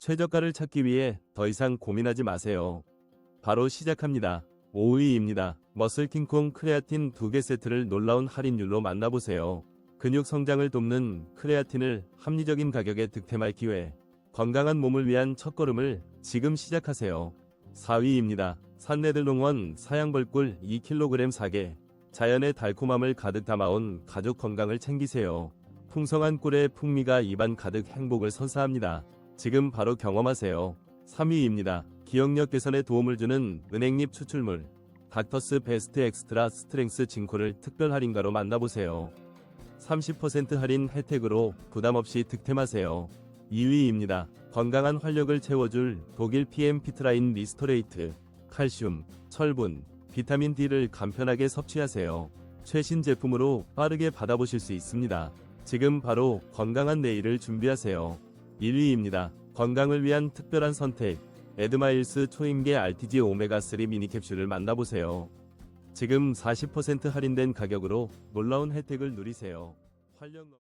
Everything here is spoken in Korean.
최저가를 찾기 위해 더 이상 고민하지 마세요. 바로 시작합니다. 5위입니다. 머슬킹콩 크레아틴 2개 세트를 놀라운 할인율로 만나보세요. 근육 성장을 돕는 크레아틴을 합리적인 가격에 득템할 기회. 건강한 몸을 위한 첫걸음을 지금 시작하세요. 4위입니다. 산내들농원 사양벌꿀 2kg 4개. 자연의 달콤함을 가득 담아온 가족 건강을 챙기세요. 풍성한 꿀의 풍미가 입안 가득 행복을 선사합니다. 지금 바로 경험하세요. 3위입니다. 기억력 개선에 도움을 주는 은행잎 추출물. 닥터스 베스트 엑스트라 스트렝스 진코를 특별 할인가로 만나보세요. 30% 할인 혜택으로 부담 없이 득템하세요. 2위입니다. 건강한 활력을 채워줄 독일 PM 피트라인 리스토레이트. 칼슘, 철분, 비타민 D를 간편하게 섭취하세요. 최신 제품으로 빠르게 받아보실 수 있습니다. 지금 바로 건강한 내일을 준비하세요. 1위입니다. 건강을 위한 특별한 선택. 에드마일스 초임계 RTG 오메가3 미니 캡슐을 만나보세요. 지금 40% 할인된 가격으로 놀라운 혜택을 누리세요. 활력 넘-